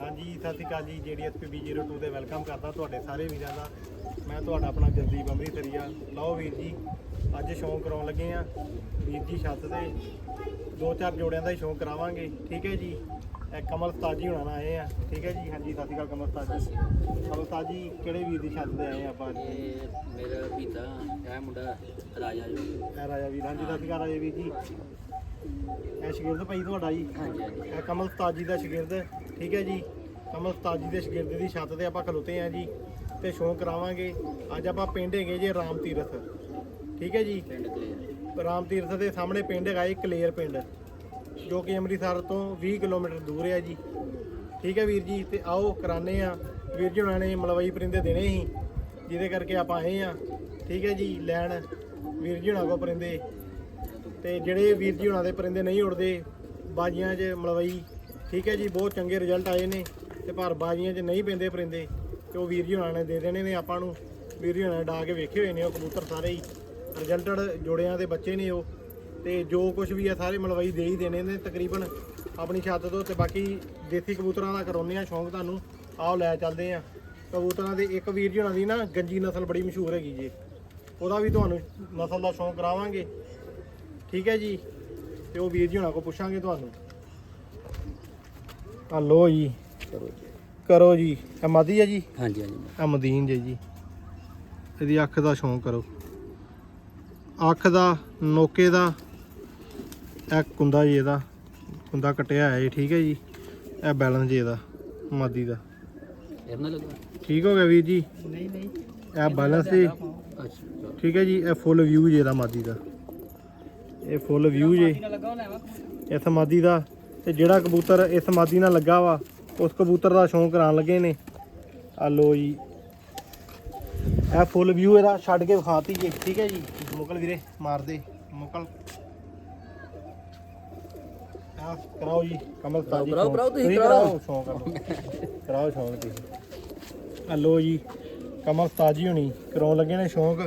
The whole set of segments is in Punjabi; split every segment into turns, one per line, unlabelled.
ਹਾਂਜੀ, ਸਤਿ ਸ਼੍ਰੀ ਅਕਾਲ ਜੀ। ਜੀਡੀਐਸਪੀ 02 ਤੇ ਵੈਲਕਮ ਕਰਦਾ ਤੁਹਾਡੇ ਸਾਰੇ ਵੀਰਾਂ ਦਾ। ਮੈਂ ਤੁਹਾਡਾ ਆਪਣਾ ਜਗਦੀਪ ਅੰਮ੍ਰਿਤਸਰੀਆ। ਲਓ ਵੀਰ ਜੀ, ਅੱਜ ਸ਼ੌਂਕ ਕਰਾਉਣ ਲੱਗੇ ਆ ਵੀਰ ਜੀ, ਛੱਤ ਤੇ ਦੋ ਚਾਰ ਜੋੜਿਆਂ ਦਾ ਹੀ ਸ਼ੌਂਕ ਕਰਾਵਾਂਗੇ। ਠੀਕ ਹੈ ਜੀ? ਇਹ ਕਮਲ ਉਸਤਾਦ ਜੀ ਹੋਣਾ ਨਾਲ ਆਏ ਆ ਠੀਕ ਹੈ ਜੀ? ਹਾਂਜੀ, ਸਤਿ ਸ਼੍ਰੀ ਅਕਾਲ ਕਮਲ ਸਤਾਜ। ਜੀ ਕਮਲ ਉਸਤਾਦ ਜੀ ਕਿਹੜੇ ਵੀਰ ਦੀ ਛੱਤ ਤੇ ਆਏ ਆ ਆਪਾਂ ਅੱਜ?
ਇਹ ਮੇਰਾ ਪੀਤਾ ਇਹ ਮੁੰਡਾ ਰਾਜਾ ਜੀ।
ਇਹ ਰਾਜਾ ਵੀਰ ਹਾਂਜੀ ਸਤਿ ਸ਼੍ਰੀ ਅਕਾਲ ਰਾਜਾ ਵੀਰ ਜੀ? ਇਹ ਸ਼ਗਿਰਦ ਭਾਈ ਤੁਹਾਡਾ ਜੀ।
ਹਾਂਜੀ ਹਾਂਜੀ।
ਇਹ ਕਮਲ ਉਸਤਾਦ ਜੀ ਦਾ ਸ਼ਾਗਿਰਦ ਠੀਕ ਹੈ ਜੀ? ਕਮਲ ਉਸਤਾਦ ਜੀ ਦੇ ਸ਼ਾਗਿਰਦ ਦੀ ਛੱਤ ਤੇ ਆਪਾਂ ਖਲੋਤੇ ਆ ਜੀ ਤੇ ਸ਼ੌਂਕ ਕਰਾਵਾਂਗੇ। ਅੱਜ ਆਪਾਂ ਪਿੰਡ ਹੈਗੇ ਜੀ ਰਾਮ ਤੀਰਥ ਠੀਕ ਹੈ ਜੀ?
ਪਿੰਡ ਕਲੀਅਰ
ਰਾਮ ਤੀਰਥ ਦੇ ਸਾਹਮਣੇ ਪਿੰਡ ਹੈਗਾ ਜੀ ਕਲੇਰ ਪਿੰਡ ਜੋ ਕਿ ਅੰਮ੍ਰਿਤਸਰ ਤੋਂ 20 ਕਿਲੋਮੀਟਰ ਦੂਰ ਹੈ ਜੀ। ਠੀਕ ਹੈ ਵੀਰ ਜੀ ਤੇ ਆਓ ਕਰਾਨੇ ਆ ਵੀਰ ਜੀ ਉਹਨਾਂ ਨੇ ਮਲਵਈ ਪਰਿੰਦੇ ਦੇਣੇ ਸੀ ਜਿਹਦੇ ਕਰਕੇ ਆਪਾਂ ਆਏ ਆ ਠੀਕ ਹੈ ਜੀ, ਲੈਣ ਵੀਰ ਜੀ ਉਹਨਾਂ ਕੋ ਪਰਿੰਦੇ। ਤੇ ਜਿਹੜੇ ਵੀਰ ਜੀ ਉਹਨਾਂ ਦੇ ਪਰਿੰਦੇ ਨਹੀਂ ਉੜਦੇ ਬਾਜੀਆਂ 'ਚ ਮਲਵਈ, ਠੀਕ ਹੈ ਜੀ, ਬਹੁਤ ਚੰਗੇ ਰਿਜ਼ਲਟ ਆਏ ਨੇ। ਤੇ ਪਰ ਬਾਜੀਆਂ 'ਚ ਨਹੀਂ ਪੈਂਦੇ ਪਰਿੰਦੇ, ਤੇ ਉਹ ਵੀਰ ਜੀ ਉਹਨਾਂ ਨੇ ਦੇ ਦੇਣੇ ਨੇ ਆਪਾਂ ਨੂੰ। ਵੀਰ ਜੀ ਉਹਨਾਂ ਨੇ ਡਾ ਕੇ ਵੇਖੇ ਹੋਏ ਨੇ ਉਹ ਕਬੂਤਰ ਸਾਰੇ ਹੀ। ਰਿਜ਼ਲਟਡ ਜੋੜਿਆਂ ਦੇ ਬੱਚੇ ਨੇ ਉਹ। ਤੇ ਜੋ ਕੁਝ ਵੀ ਆ ਸਾਰੇ ਮਲਵਈ ਦੇ ਹੀ ਦੇਣੇ ਨੇ ਤਕਰੀਬਨ ਆਪਣੀ ਛੱਤ ਤੋਂ। ਤੇ ਬਾਕੀ ਦੇਸੀ ਕਬੂਤਰਾਂ ਦਾ ਕਰਾਉਂਦੇ ਆ ਸ਼ੌਂਕ ਤੁਹਾਨੂੰ ਆਓ ਲੈ ਚੱਲਦੇ ਆ ਕਬੂਤਰਾਂ ਦੇ ਇੱਕ ਵੀਰ ਜੀ ਉਹਨਾਂ ਦੀ ਨਾ ਗੰਜੀ ਨਸਲ ਬੜੀ ਮਸ਼ਹੂਰ ਹੈਗੀ ਜੀ। ਉਹਦਾ ਵੀ ਤੁਹਾਨੂੰ ਨਸਲ ਦਾ ਸ਼ੌਂਕ ਕਰਾਵਾਂਗੇ। ਠੀਕ ਹੈ ਜੀ? ਤੇ ਉਹ ਵੀਰ ਜੀ ਹੁਣਾਂ ਕੋ ਪੁੱਛਾਂਗੇ ਤੁਹਾਨੂੰ। ਆ ਲੋ ਜੀ।
ਕਰੋ ਜੀ।
ਕਰੋ ਜੀ। ਇਹ ਮਾਦੀ ਹੈ ਜੀ?
ਹਾਂਜੀ ਹਾਂਜੀ।
ਇਹ ਮਦੀਨ ਜੇ ਜੀ। ਇਹਦੀ ਅੱਖ ਦਾ ਸ਼ੌਂਕ ਕਰੋ। ਅੱਖ ਦਾ ਨੋਕੇ ਦਾ ਇਹ ਕੁੰਦਾ ਜੀ ਇਹਦਾ ਕੁੰਦਾ ਕਟਿਆ ਹੈ ਜੀ ਠੀਕ ਹੈ ਜੀ? ਇਹ ਬੈਲੈਂਸ ਜੀ ਇਹਦਾ ਮਾਦੀ ਦਾ। ਠੀਕ ਹੋ ਗਿਆ ਵੀਰ ਜੀ?
ਨਹੀਂ ਨਹੀਂ।
ਇਹ ਬੈਲੈਂਸ ਜੀ
ਅੱਛਾ।
ਠੀਕ ਹੈ ਜੀ ਇਹ ਫੁੱਲ ਵਿਊ ਜੇ ਇਹਦਾ ਮਾਦੀ ਦਾ। ਇਹ ਫੁੱਲ ਵਿਊ ਜੇ। ਇਸ ਮਾਦੀ ਦਾ ਤੇ ਜਿਹੜਾ ਕਬੂਤਰ ਇਸ ਮਾਦੀ ਨਾਲ ਲੱਗਾ ਵਾ ਉਸ ਕਬੂਤਰ ਦਾ ਸ਼ੌਂਕ ਕਰਾਉਣ ਲੱਗੇ ਨੇ। ਆ ਲੋ ਜੀ। ਇਹ ਫੁੱਲ ਵਿਊ ਇਹਦਾ ਛੱਡ ਕੇ ਵਿਖਾਤੀ ਜੀ ਠੀਕ ਹੈ ਜੀ। ਮੁਕਲ ਵੀਰੇ ਮਾਰ ਦੇ ਮੁਕਲ। ਆ ਕਰਾਓ ਜੀ ਕਮਲ ਤਾਜੀ
ਕਰਾਓ, ਕਰਾਓ, ਤੁਸੀਂ ਕਰਾਓ।
ਸ਼ੌਂਕ ਕਰੋ ਕਰਾਓ ਸ਼ੌਂਕ ਤੁਸੀਂ। ਆ ਲੋ ਜੀ ਕਮਲ ਤਾਜੀ ਹੋਣੀ ਕਰਾਉਣ ਲੱਗੇ ਨੇ ਸ਼ੌਂਕ।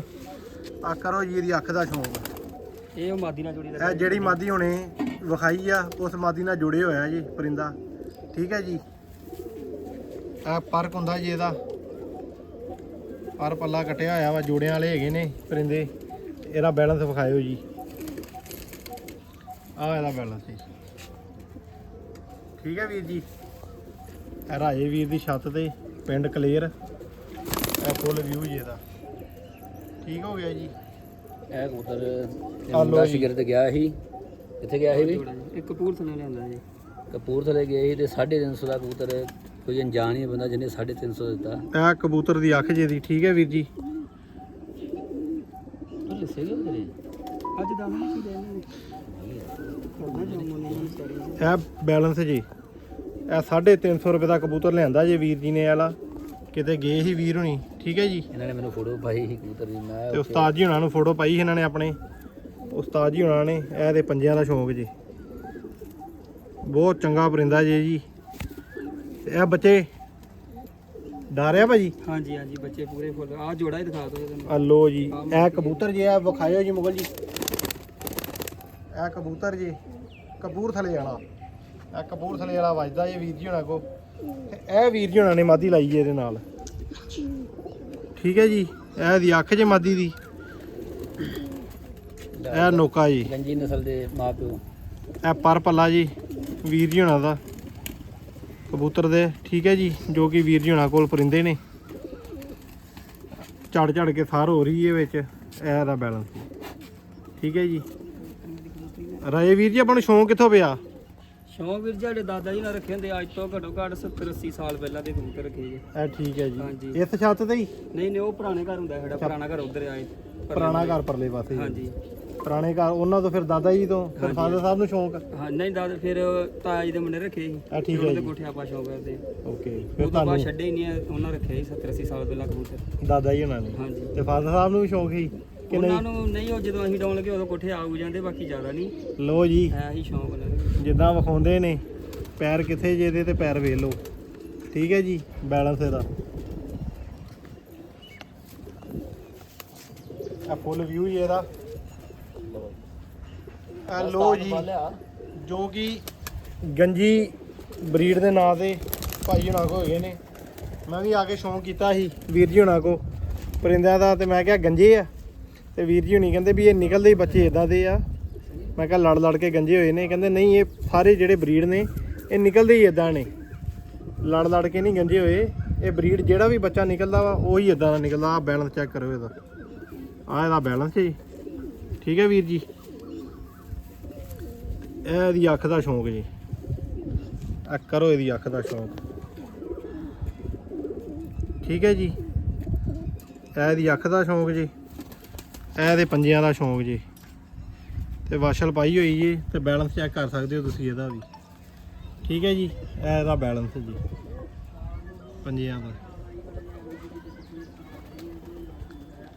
ਆ ਕਰੋ ਜੀ ਇਹਦੀ ਅੱਖ ਦਾ ਸ਼ੌਂਕ।
ਇਹ ਉਹ ਮਾਦੀ ਨਾਲ ਜੋੜੀ
ਇਹ ਜਿਹੜੀ ਮਾਦੀ ਹੁਣੇ ਵਿਖਾਈ ਆ ਉਸ ਮਾਦੀ ਨਾਲ ਜੁੜੇ ਹੋਇਆ ਜੀ ਪਰਿੰਦਾ। ਠੀਕ ਹੈ ਜੀ। ਇਹ ਪਰਕ ਹੁੰਦਾ ਜੀ ਇਹਦਾ। ਪਰ ਪੱਲਾ ਕੱਟਿਆ ਹੋਇਆ ਵਾ ਜੋੜਿਆਂ ਵਾਲੇ ਹੈਗੇ ਨੇ ਪਰਿੰਦੇ। ਇਹਦਾ ਬੈਲੈਂਸ ਵਿਖਾਇਓ ਜੀ। ਆ ਇਹਦਾ ਬੈਲੈਂਸ ਜੀ। ਠੀਕ ਹੈ ਵੀਰ ਜੀ। ਇਹ ਰਾਜੇ ਵੀਰ ਦੀ ਛੱਤ ਤੇ ਪਿੰਡ ਕਲੇਰ। ਇਹ ਫੁੱਲ ਵਿਊ ਜੀ ਇਹਦਾ। ਠੀਕ ਹੋ ਗਿਆ ਜੀ?
ਇਹ ਕਬੂਤਰ ਮੁੰਡਾ
ਜੀ।
ਸ਼ਗਿਰਦ ਗਿਆ ਸੀ। ਕਿੱਥੇ ਗਿਆ ਸੀ ਵੀ?
ਇੱਕ ਕਪੂਰਥਲੇ ਲਿਆਂਦਾ ਜੀ।
ਕਪੂਰਥਲੇ ਗਏ ਸੀ ਤੇ 350 ਦਾ ਕਬੂਤਰ ਕੋਈ ਅਣਜਾਣ ਹੀ ਬੰਦਾ ਜਿਹਨੇ 350 ਦਿੱਤਾ।
ਇਹ ਕਬੂਤਰ ਦੀ ਅੱਖ ਜੇ ਦੀ ਠੀਕ ਹੈ ਵੀਰ ਜੀ?
ਅੱਜ ਦਾ ਨਹੀਂ ਸੀ ਦੇਣੇ
ਇਹ ਬੈਲੈਂਸ ਜੀ। ਇਹ 350 ਰੁਪਏ ਦਾ ਕਬੂਤਰ ਲਿਆਂਦਾ ਜੇ ਵੀਰ ਜੀ ਨੇ ਵਾਲਾ। ਕਿਤੇ ਗਏ ਸੀ ਵੀਰ ਹੁਣੀ? ਠੀਕ ਹੈ ਜੀ।
ਇਹਨਾਂ ਨੇ ਮੈਨੂੰ ਫੋਟੋ ਪਾਈ ਸੀ ਕਬੂਤਰ ਦੀ ਮੈਂ
ਤੇ ਉਸਤਾਦ ਜੀ ਹੁਣਾਂ ਨੂੰ ਫੋਟੋ ਪਾਈ ਸੀ ਇਹਨਾਂ ਨੇ ਆਪਣੇ। ਉਸਤਾਦ ਜੀ ਹੁਣਾਂ ਨੇ ਇਹ ਦੇ ਪੰਜਿਆਂ ਦਾ ਸ਼ੌਂਕ ਜੀ। ਬਹੁਤ ਚੰਗਾ ਪਰਿੰਦਾ ਜੀ ਜੀ। ਤੇ ਇਹ ਬੱਚੇ ਡਾਰਿਆ ਭਾਜੀ?
ਹਾਂਜੀ ਹਾਂਜੀ ਬੱਚੇ ਪੂਰੇ ਫੁੱਲ। ਆ ਜੋੜਾ ਹੀ ਦਿਖਾ ਦੋ ਤੁਹਾਨੂੰ
ਆ ਲੋ ਜੀ ਇਹ ਕਬੂਤਰ ਜੀ ਆ ਵਿਖਾਇਓ ਜੀ ਮੁਗਲ ਜੀ। ਇਹ ਕਬੂਤਰ ਜੀ ਕਪੂਰਥਲੇ ਵਾਲਾ। ਇਹ ਕਪੂਰਥਲੇ ਵਾਲਾ ਵੱਜਦਾ ਜੀ ਵੀਰ ਜੀ ਹੁਣਾਂ ਕੋ ਤੇ ਇਹ ਵੀਰ ਜੀ ਹੁਣਾਂ ਨੇ ਮਾਦੀ ਲਾਈ ਜੀ ਇਹਦੇ ਨਾਲ। ਠੀਕ ਹੈ ਜੀ ਇਹ ਦੀ ਅੱਖ ਜੇ ਮਾਦੀ ਦੀ। ਇਹ ਨੋਕਾ ਜੀ।
ਗੰਜੀ ਨਸਲ ਦੇ ਮਾਪਿਓ
ਇਹ ਪਰ ਪੱਲਾ ਜੀ ਵੀਰ ਜੀ ਹੁਣਾਂ ਦਾ। ਕਬੂਤਰ ਦੇ ਠੀਕ ਹੈ ਜੀ ਜੋ ਕਿ ਵੀਰ ਜੀ ਹੁਣਾਂ ਕੋਲ ਪਰਿੰਦੇ ਨੇ। ਝੜ ਝੜ ਕੇ ਸਾਰ ਹੋ ਰਹੀ ਹੈ ਵਿੱਚ ਇਹ ਦਾ ਬੈਲੈਂਸ। ਠੀਕ ਹੈ ਜੀ। ਰਾਏ ਵੀਰ ਜੀ ਆਪਾਂ ਨੂੰ ਸ਼ੌਂਕ ਕਿੱਥੋਂ ਪਿਆ?
ਸ਼ੌਂਕ ਵੀਰ ਜਿਹੜੇ ਦਾਦਾ ਜੀ ਨਾਲ ਰੱਖੇ ਹੁੰਦੇ ਅੱਜ ਤੋਂ ਘੱਟੋ ਘੱਟ 70 80 ਸਾਲ ਪਹਿਲਾਂ ਦੇ ਕਬੂਤਰ ਰੱਖੇ ਜੀ।
ਇਹ ਠੀਕ ਹੈ
ਹਾਂਜੀ।
ਜੀ ਇਸ ਛੱਤ ਤੇ ਹੀ?
ਨਹੀਂ ਨਹੀਂ ਉਹ ਪੁਰਾਣੇ ਘਰ ਹੁੰਦਾ ਸਾਡਾ ਪੁਰਾਣਾ ਘਰ ਉਧਰ ਆਏ।
ਪੁਰਾਣਾ ਘਰ ਪਰਲੇ ਪਾਸੇ।
ਹਾਂਜੀ।
ਪੁਰਾਣੇ ਘਰ ਉਹਨਾਂ ਤੋਂ ਫਿਰ ਦਾਦਾ ਜੀ ਤੋਂ ਫਿਰ ਫਾਦਰ ਸਾਹਿਬ ਨੂੰ ਸ਼ੌਂਕ?
ਹਾਂ ਨਹੀਂ ਦਾਦਾ ਫਿਰ ਤਾਇਆ ਜੀ ਦੇ ਮੁੰਡੇ ਰੱਖੇ ਸੀ।
ਆ ਠੀਕ ਹੈ
ਉਹਦੇ
ਜੀ।
ਕੋਠੇ ਆਪਾਂ ਸ਼ੌਂਕ ਕਰਦੇ।
ਓਕੇ
ਉਹ
ਫਿਰ
ਤੋਂ ਬਾਅਦ
ਤੁਹਾਨੂੰ
ਛੱਡੇ ਹੀ ਨਹੀਂ ਹੈ, ਉਹਨਾਂ ਰੱਖਿਆ ਸੀ 70 80 ਸਾਲ ਪਹਿਲਾਂ ਕਬੂਤਰ।
ਦਾਦਾ ਜੀ ਉਹਨਾਂ ਨੇ।
ਹਾਂਜੀ।
ਤੇ ਫਾਦਰ ਸਾਹਿਬ ਨੂੰ ਵੀ ਸ਼ੌਂਕ ਸੀ? ਕਿ
ਉਹਨਾਂ
ਨਹੀਂ।
ਨੂੰ ਨਹੀਂ ਉਹ ਜਦੋਂ ਅਸੀਂ ਡਾਉਣ ਲੱਗੇ ਉਦੋਂ ਕੋਠੇ ਆ ਉ ਜਾਂਦੇ ਬਾਕੀ ਜ਼ਿਆਦਾ ਨਹੀਂ।
ਲੋ ਜੀ।
ਹੈ ਹੀ ਸ਼ੌਂਕ ਉਹਨਾਂ ਨੂੰ
ਜਿੱਦਾਂ ਵਿਖਾਉਂਦੇ ਨੇ ਪੈਰ ਕਿੱਥੇ ਜੇ ਇਹਦੇ ਤੇ ਪੈਰ ਵੇਖ ਲਓ। ਠੀਕ ਹੈ ਜੀ ਬੈਲੈਂਸ ਇਹਦਾ। ਆ ਫੁੱਲ ਵਿਊ ਜੀ ਇਹਦਾ। ਆ ਲੋ ਜੀ ਜੋ ਕਿ ਗੰਜੀ ਬਰੀਡ ਦੇ ਨਾਂ ਤੇ ਭਾਈ ਹੁਣਾਂ ਕੋ ਹੈਗੇ ਨੇ। ਮੈਂ ਵੀ ਆ ਕੇ ਸ਼ੌਂਕ ਕੀਤਾ ਸੀ ਵੀਰ ਜੀ ਹੁਣਾਂ ਕੋ ਪਰਿੰਦਿਆਂ ਦਾ ਤੇ ਮੈਂ ਕਿਹਾ ਗੰਜੇ ਆ। ਤੇ ਵੀਰ ਜੀ ਹੁਣੀ ਕਹਿੰਦੇ ਵੀ ਇਹ ਨਿਕਲਦੇ ਹੀ ਬੱਚੇ ਇਦਾਂ ਦੇ ਆ। ਮੈਂ ਕਿਹਾ ਲੜ ਲੜ ਕੇ ਗੰਜੇ ਹੋਏ ਨੇ। ਕਹਿੰਦੇ ਨਹੀਂ, ਇਹ ਸਾਰੇ ਜਿਹੜੇ ਬਰੀਡ ਨੇ, ਇਹ ਨਿਕਲਦੇ ਹੀ ਇਦਾਂ ਨੇ। ਲੜ ਲੜ ਕੇ ਨਹੀਂ ਗੰਜੇ ਹੋਏ। ਇਹ ਬਰੀਡ ਜਿਹੜਾ ਵੀ ਬੱਚਾ ਨਿਕਲਦਾ ਵਾ, ਉਹੀ ਇਦਾਂ ਦਾ ਨਿਕਲਦਾ। ਆ ਬੈਲੈਂਸ ਚੈੱਕ ਕਰੋ ਇਹਦਾ। ਆ ਇਹਦਾ ਬੈਲੈਂਸ ਹੈ ਜੀ ਠੀਕ ਹੈ ਵੀਰ ਜੀ? ਇਹਦੀ ਅੱਖ ਦਾ ਸ਼ੌਂਕ ਜੀ। ਆ ਕਰੋ ਇਹਦੀ ਅੱਖ ਦਾ ਸ਼ੌਂਕ। ਠੀਕ ਹੈ ਜੀ? ਇਹਦੀ ਅੱਖ ਦਾ ਸ਼ੌਂਕ ਜੀ। ਇਹ ਇਹਦੇ ਪੰਜਿਆਂ ਦਾ ਸ਼ੌਂਕ ਜੀ। ਤੇ ਵਾਸ਼ਲ ਪਾਈ ਹੋਈ ਜੀ ਤੇ ਬੈਲੈਂਸ ਚੈੱਕ ਕਰ ਸਕਦੇ ਹੋ ਤੁਸੀਂ ਇਹਦਾ ਵੀ। ਠੀਕ ਹੈ ਜੀ ਇਹ ਇਹਦਾ ਬੈਲੈਂਸ ਜੀ। ਪੰਜਿਆਂ ਦਾ।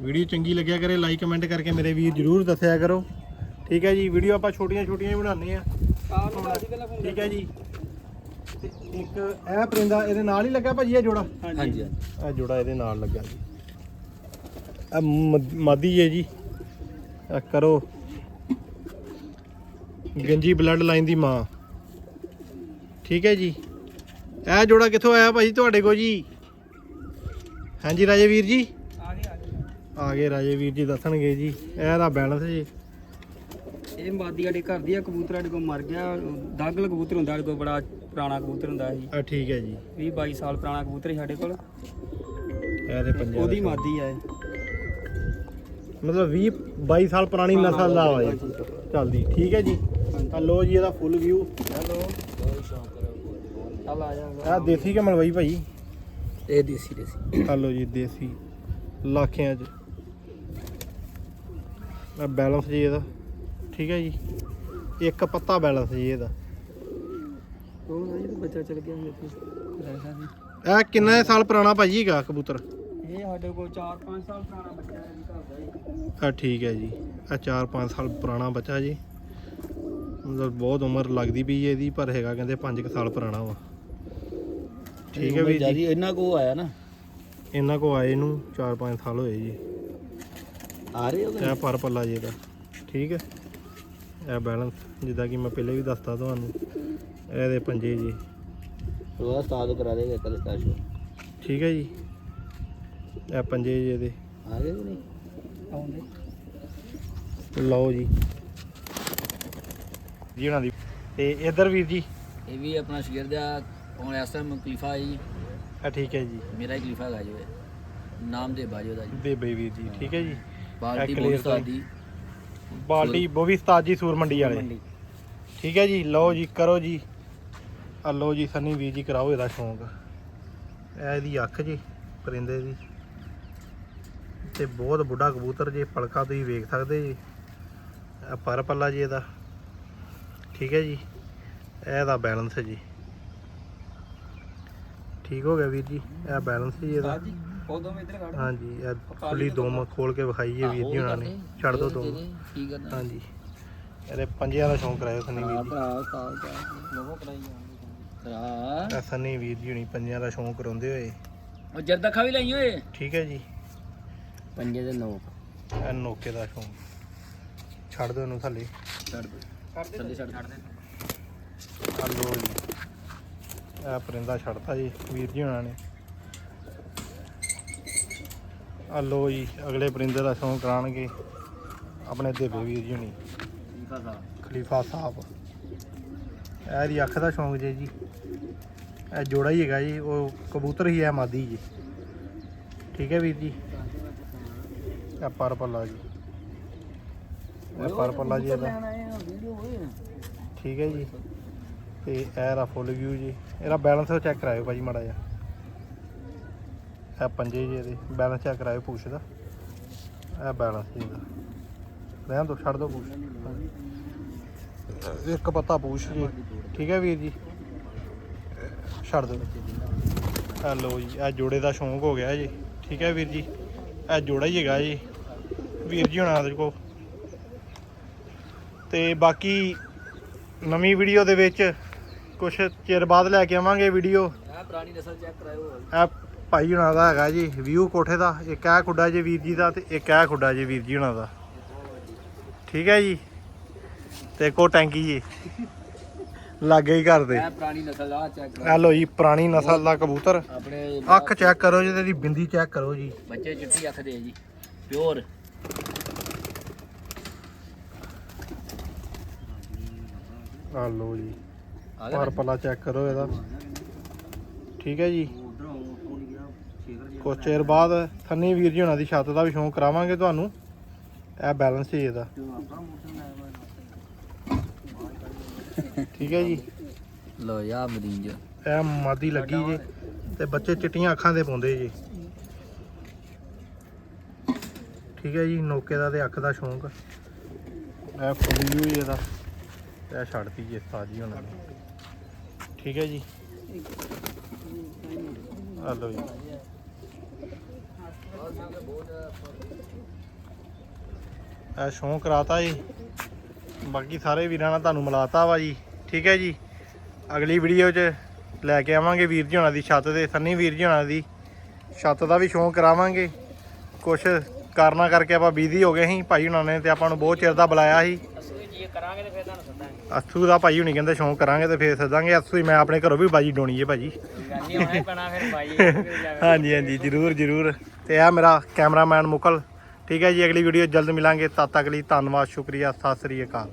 ਵੀਡੀਓ ਚੰਗੀ ਲੱਗਿਆ ਕਰੇ ਲਾਈਕ ਕਮੈਂਟ ਕਰਕੇ ਮੇਰੇ ਵੀਰ ਜਰੂਰ ਦੱਸਿਆ ਕਰੋ। ਠੀਕ ਹੈ ਜੀ ਵੀਡੀਓ ਆਪਾਂ ਛੋਟੀਆਂ ਛੋਟੀਆਂ ਹੀ ਬਣਾਉਂਦੇ ਆ ਠੀਕ ਹੈ ਜੀ। ਤੇ ਇੱਕ ਇਹ ਪਰਿੰਦਾ ਇਹਦੇ ਨਾਲ ਹੀ ਲੱਗਾ ਭਾਜੀ ਇਹ ਜੋੜਾ?
ਹਾਂਜੀ ਹਾਂਜੀ।
ਇਹ ਜੋੜਾ ਇਹਦੇ ਨਾਲ ਲੱਗਾ ਜੀ। ਆ ਮਾਦੀ ਹੈ ਜੀ। ਆ ਕਰੋ। ਗੰਜੀ ਬਲੱਡ ਲਾਈਨ ਦੀ ਮਾਂ। ਠੀਕ ਹੈ ਜੀ। ਇਹ ਜੋੜਾ ਕਿੱਥੋਂ ਆਇਆ ਭਾਜੀ ਤੁਹਾਡੇ ਕੋ ਜੀ? ਹਾਂਜੀ ਰਾਜੇ ਵੀਰ ਜੀ।
ਆ ਗਏ ਆ ਗਏ
ਰਾਜੇ ਵੀਰ ਜੀ ਦੱਸਣਗੇ ਜੀ। ਇਹਦਾ ਬੈਲੈਂਸ ਜੀ।
ਇਹ ਮਾਦੀ ਸਾਡੇ ਘਰ ਦੀ ਆ ਕਬੂਤਰ ਸਾਡੇ ਕੋਲ ਮਰ ਗਿਆ। ਦਾਗਲ ਕਬੂਤਰ ਹੁੰਦਾ ਸਾਡੇ ਕੋਲ ਬੜਾ ਪੁਰਾਣਾ ਕਬੂਤਰ ਹੁੰਦਾ ਸੀ।
ਆ ਠੀਕ ਹੈ ਜੀ।
20 22 ਸਾਲ ਪੁਰਾਣਾ ਕਬੂਤਰ ਸਾਡੇ ਕੋਲ।
ਇਹਦੇ ਪੰਜਾਂ
ਉਹਦੀ
ਦਾ
ਮਾਦੀ ਆ ਇਹ।
ਮਤਲਬ 20 22 ਸਾਲ ਪੁਰਾਣੀ ਨਸਲ ਦਾ ਵਾ ਜੀ। ਚੱਲਦੀ ਠੀਕ ਹੈ ਜੀ। ਆ ਲੋ ਜੀ ਇਹਦਾ ਫੁੱਲ ਵਿਊ
ਹੈਲੋ। ਚੱਲ ਆ ਜਾ।
ਆ ਦੇਸੀ ਕਿ ਮਲਵਈ ਭਾਈ?
ਇਹ ਦੇਸੀ ਦੇਸੀ।
ਆ ਲੋ ਜੀ ਦੇਸੀ। ਲਾਖਿਆਂ ਚ। ਆ ਬੈਲੈਂਸ ਜੀ ਇਹਦਾ। ਠੀਕ ਹੈ ਜੀ। ਇੱਕ ਪੱਤਾ ਬੈਲੈਂਸ ਜੀ ਇਹਦਾ।
ਉਹ ਬੱਚਾ ਚਲ ਗਿਆ
ਇਹ ਕਿੰਨਾ ਸਾਲ ਪੁਰਾਣਾ ਭਾਜੀ ਹੈਗਾ ਕਬੂਤਰ?
ਇਹ ਸਾਡੇ ਕੋਲ 4-5 ਸਾਲ ਪੁਰਾਣਾ ਬੱਚਾ ਹੈ ਜੀ ਘਰ ਦਾ ਜੀ।
ਆ ਠੀਕ ਹੈ ਜੀ। ਆ 4-5 ਸਾਲ ਪੁਰਾਣਾ ਬੱਚਾ ਜੀ। ਮਤਲਬ ਬਹੁਤ ਉਮਰ ਲੱਗਦੀ ਪਈ ਹੈ ਇਹਦੀ ਪਰ ਹੈਗਾ ਕਹਿੰਦੇ 5 ਸਾਲ ਪੁਰਾਣਾ ਵਾ। ਠੀਕ ਹੈ ਵੀਰ ਜੀ।
ਇਹਨਾਂ ਕੋ ਆਇਆ ਨਾ।
ਇਹਨਾਂ ਕੋ ਆਏ ਨੂੰ 4-5 ਸਾਲ ਹੋਏ ਜੀ।
ਆ ਰਹੇ ਹੋ
ਇਹ ਪਰ ਪੱਲਾ ਜੀ ਦਾ ਠੀਕ ਹੈ। ਇਹ ਬੈਲੈਂਸ ਜਿੱਦਾਂ ਕਿ ਮੈਂ ਪਹਿਲੇ ਵੀ ਦੱਸਤਾ ਤੁਹਾਨੂੰ। ਇਹਦੇ ਪੰਜੇ ਜੀ।
ਉਹ ਉਸਤਾਦ ਕਰਾ ਦੇਗਾ ਕੱਲ ਸਟਾਸ਼ੋ
ਠੀਕ ਹੈ ਜੀ। ਇਹ ਪੰਜੇ ਜੀ ਇਹਦੇ
ਆ ਗਏ ਕਿ ਨਹੀਂ?
ਆਉਂਦੇ।
ਲਓ ਜੀ। ਜੀ ਉਹਨਾਂ ਦੀ। ਤੇ ਇਧਰ ਵੀਰ ਜੀ।
ਇਹ ਵੀ ਆਪਣਾ ਸ਼ਗਿਰ ਦਾ ਹੁਣ ਇਸ ਟਾਈਮ ਖਲੀਫਾ ਜੀ।
ਆ ਠੀਕ ਹੈ ਜੀ।
ਮੇਰਾ ਹੀ ਖਲੀਫਾ ਹੈਗਾ ਜੋ ਨਾਮ ਦੇ ਬਾਜੋ ਦਾ ਜੀ।
ਬੇਬੇ ਵੀਰ ਜੀ ਠੀਕ ਹੈ ਜੀ।
ਬਾਲਟੀ
ਤਾਂ-
ਦੀ
ਬਾਲਟੀ ਬੋਵੀ ਉਸਤਾਦ ਜੀ ਸੂਰ ਮੰਡੀ ਵਾਲੇ। ਠੀਕ ਹੈ ਜੀ ਲਓ ਜੀ ਕਰੋ ਜੀ। ਆ ਲਓ ਜੀ ਸਨੀ ਵੀਰ ਜੀ ਕਰਾਓ ਇਹਦਾ ਸ਼ੌਂਕ। ਇਹ ਇਹਦੀ ਅੱਖ ਜੀ ਪਰਿੰਦੇ ਦੀ। ਤੇ ਬਹੁਤ ਬੁੱਢਾ ਕਬੂਤਰ ਜੀ ਪਲਕਾ ਤੁਸੀਂ ਵੇਖ ਸਕਦੇ ਜੀ। ਪਰ ਪੱਲਾ ਜੀ ਇਹਦਾ। ਠੀਕ ਹੈ ਜੀ। ਇਹਦਾ ਬੈਲੈਂਸ ਹੈ ਜੀ। ਠੀਕ ਹੋ ਗਿਆ ਵੀਰ ਜੀ। ਇਹ ਬੈਲੈਂਸ ਜੀ ਇਹਦਾ। ਹਾਂਜੀ ਇਹ ਖੁੱਲੀ ਦੋਮ ਖੋਲ ਕੇ ਵਿਖਾਈ ਜੀ ਵੀਰ ਜੀ ਉਹਨਾਂ ਨੇ। ਛੱਡ ਦੋ ਦੋਮ ਹਾਂਜੀ। ਇਹਦੇ ਪੰਜਿਆਂ ਦਾ ਸ਼ੌਂਕ ਕਰਾਇਓ ਸਨੀ ਵੀਰ ਜੀ।
ਭਰਾ
ਸਨੀ ਵੀਰ ਜੀ ਹੁਣੀ ਪੰਜਿਆਂ ਦਾ ਸ਼ੌਂਕ ਕਰਾਉਂਦੇ ਹੋਏ।
ਉਹ ਜਰਦਖਾ ਵੀ ਲਈ ਓਏ।
ਠੀਕ ਹੈ ਜੀ।
ਪੰਜੇ ਦੇ ਨੋਕ।
ਇਹ ਨੋਕੇ ਦਾ ਸ਼ੌਂਕ ਛੱਡ ਦਿਓ ਇਹਨੂੰ ਥੱਲੇ।
ਛੱਡ ਦੇ। ਥੱਲੇ ਛੱਡ ਦੇ।
ਆ ਲੋ ਜੀ। ਇਹ ਪਰਿੰਦਾ ਛੱਡਤਾ ਜੀ ਵੀਰ ਜੀ ਹੁਣਾਂ ਨੇ। ਆ ਲੋ ਜੀ ਅਗਲੇ ਪਰਿੰਦੇ ਦਾ ਸ਼ੌਂਕ ਕਰਾਣਗੇ ਆਪਣੇ ਦੇਵੇ ਵੀਰ ਜੀ ਹੁਣੀ।
ਖਲੀਫਾ ਸਾਹਿਬ।
ਖਲੀਫਾ ਸਾਹਿਬ। ਇਹ ਦੀ ਅੱਖ ਦਾ ਸ਼ੌਂਕ ਜੇ ਜੀ। ਇਹ ਜੋੜਾ ਹੀ ਹੈਗਾ ਜੀ ਉਹ ਕਬੂਤਰ ਹੀ ਹੈ ਮਾਦੀ ਜੀ। ਠੀਕ ਹੈ ਵੀਰ ਜੀ? ਇਹ ਪਰ ਪੱਲਾ ਜੀ। ਇਹ ਪਰ ਪੱਲਾ ਜੀ ਇਹਦਾ। ਠੀਕ ਹੈ ਜੀ। ਤੇ ਇਹ ਇਹਦਾ ਫੁੱਲ ਵਿਊ ਜੀ। ਇਹਦਾ ਬੈਲੈਂਸ ਚੈੱਕ ਕਰਾਇਓ ਭਾਜੀ ਮਾੜਾ ਜਿਹਾ। ਇਹ ਪੰਜੇ ਜੀ ਇਹਦੇ ਬੈਲੈਂਸ ਚੈੱਕ ਕਰਾਇਓ ਪੂਛ ਦਾ। ਇਹ ਬੈਲੈਂਸ ਜੀ ਇਹਦਾ ਰਹਿਣ ਦੋ ਛੱਡ ਦੋ ਪੂਛ। ਇੱਕ ਪੱਤਾ ਪੂਛ ਜੀ। ਠੀਕ ਹੈ ਵੀਰ ਜੀ? ਛੱਡ ਦੋ। ਇਹ ਲਓ ਜੀ ਇਹ ਜੋੜੇ ਦਾ ਸ਼ੌਂਕ ਹੋ ਗਿਆ ਜੀ। ਠੀਕ ਹੈ ਵੀਰ ਜੀ? ਇਹ ਜੋੜਾ ਹੀ ਹੈਗਾ ਜੀ। ਵੀਰ ਜੀ ਹੁਣਾਂ ਦੇ ਕੋਲ। ਤੇ ਬਾਕੀ ਨਵੀਂ ਵੀਡੀਓ ਦੇ ਵਿੱਚ ਕੁਝ ਚਿਰ ਬਾਅਦ ਲੈ ਕੇ ਆਵਾਂਗੇ ਵੀਡੀਓ।
ਇਹ ਪੁਰਾਣੀ ਨਸਲ ਚੈੱਕ ਕਰਾਇਓ
ਇਹ ਭਾਈ ਹੁਣਾਂ ਦਾ ਹੈਗਾ ਜੀ ਵਿਊ ਕੋਠੇ ਦਾ ਇੱਕ ਇਹ ਖੁੱਡਾ ਜੀ ਵੀਰ ਜੀ ਦਾ ਤੇ ਇੱਕ ਇਹ ਖੁੱਡਾ ਜੀ ਵੀਰ ਜੀ ਹੁਣਾਂ ਦਾ। ਠੀਕ ਹੈ ਜੀ? ਤੇ ਕੋ ਟੈਂਕੀ ਜੀ। ਲੱਗੇ ਹੀ ਘਰ ਦੇ।
ਇਹ ਪੁਰਾਣੀ ਨਸਲ ਆ ਚੈੱਕ
ਆ ਲੋ ਜੀ ਪੁਰਾਣੀ ਨਸਲ ਦਾ ਕਬੂਤਰ।
ਆਪਣੇ
ਅੱਖ ਚੈੱਕ ਕਰੋ ਜੀ ਇਹਦੀ ਬਿੰਦੀ ਚੈੱਕ ਕਰੋ ਜੀ।
ਬੱਚੇ ਚਿੱਟੀ ਅੱਖ ਦੇ ਆ ਜੀ। ਪਿਓਰ
ਆ ਲੋ ਜੀ। ਪਰ ਪਲਾ ਚੈੱਕ ਕਰੋ ਇਹਦਾ। ਠੀਕ ਹੈ ਜੀ। ਕੁਛ ਚਿਰ ਬਾਅਦ ਸੰਨੀ ਵੀਰ ਜੀ ਹੁਣਾਂ ਦੀ ਛੱਤ ਦਾ ਵੀ ਸ਼ੌਂਕ ਕਰਾਵਾਂਗੇ ਤੁਹਾਨੂੰ। ਇਹ ਬੈਲੈਂਸ ਹੀ ਇਹਦਾ। ਠੀਕ ਹੈ ਜੀ।
ਲੋ ਯਾ ਮਦੀਨ ਜੋ
ਇਹ ਮਾਦੀ ਲੱਗੀ ਜੀ ਤੇ ਬੱਚੇ ਚਿੱਟੀਆਂ ਅੱਖਾਂ ਦੇ ਪਾਉਂਦੇ ਜੀ। ਠੀਕ ਹੈ ਜੀ, ਨੋਕੇ ਦਾ ਤੇ ਅੱਖ ਦਾ ਸ਼ੌਂਕ। ਇਹ ਫੁੱਲੀ ਹੋਈ ਇਹਦਾ। ਇਹ ਛੱਡਤੀ ਜੀ ਸਾਜੀ ਉਹਨਾਂ ਨੇ ਠੀਕ ਹੈ ਜੀ। ਆ ਲਓ ਜੀ। ਇਹ ਸ਼ੌਂਕ ਕਰਾਤਾ ਜੀ। ਬਾਕੀ ਸਾਰੇ ਵੀਰਾਂ ਨਾਲ ਤੁਹਾਨੂੰ ਮਿਲਾਤਾ ਵਾ ਜੀ। ਠੀਕ ਹੈ ਜੀ। ਅਗਲੀ ਵੀਡੀਓ 'ਚ ਲੈ ਕੇ ਆਵਾਂਗੇ ਵੀਰ ਜੀ ਹੋਣਾ ਦੀ ਛੱਤ ਤੇ, ਸੰਨੀ ਵੀਰ ਜੀ ਹੋਣਾ ਦੀ ਛੱਤ ਦਾ ਵੀ ਸ਼ੌਂਕ ਕਰਾਵਾਂਗੇ। ਕੁਛ ਕਾਰਨਾਂ ਕਰਕੇ ਆਪਾਂ ਬਿਜ਼ੀ ਹੋ ਗਏ ਸੀ ਭਾਈ ਹੁਣਾਂ ਨੇ ਤੇ ਆਪਾਂ ਨੂੰ ਬਹੁਤ ਚਿਰ ਦਾ ਬੁਲਾਇਆ ਸੀ। ਅਸੂ ਦਾ ਭਾਈ ਹੁਣੀ ਕਹਿੰਦੇ ਸ਼ੌਂਕ ਕਰਾਂਗੇ ਤੇ ਫੇਰ ਸੱਦਾਂਗੇ। ਅਸੂ ਹੀ ਮੈਂ ਆਪਣੇ ਘਰੋਂ ਵੀ ਬਾਜੀ ਡੋਣੀ ਹੈ ਭਾਜੀ। ਹਾਂਜੀ ਹਾਂਜੀ ਜਰੂਰ ਜਰੂਰ। ਤੇ ਆ ਮੇਰਾ ਕੈਮਰਾਮੈਨ ਮੁਕਲ। ਠੀਕ ਹੈ ਜੀ ਅਗਲੀ ਵੀਡੀਓ ਜਲਦ ਮਿਲਾਂਗੇ। ਤਦ ਤੱਕ ਲਈ ਧੰਨਵਾਦ ਸ਼ੁਕਰੀਆ ਸਤਿ ਸ੍ਰੀ ਅਕਾਲ।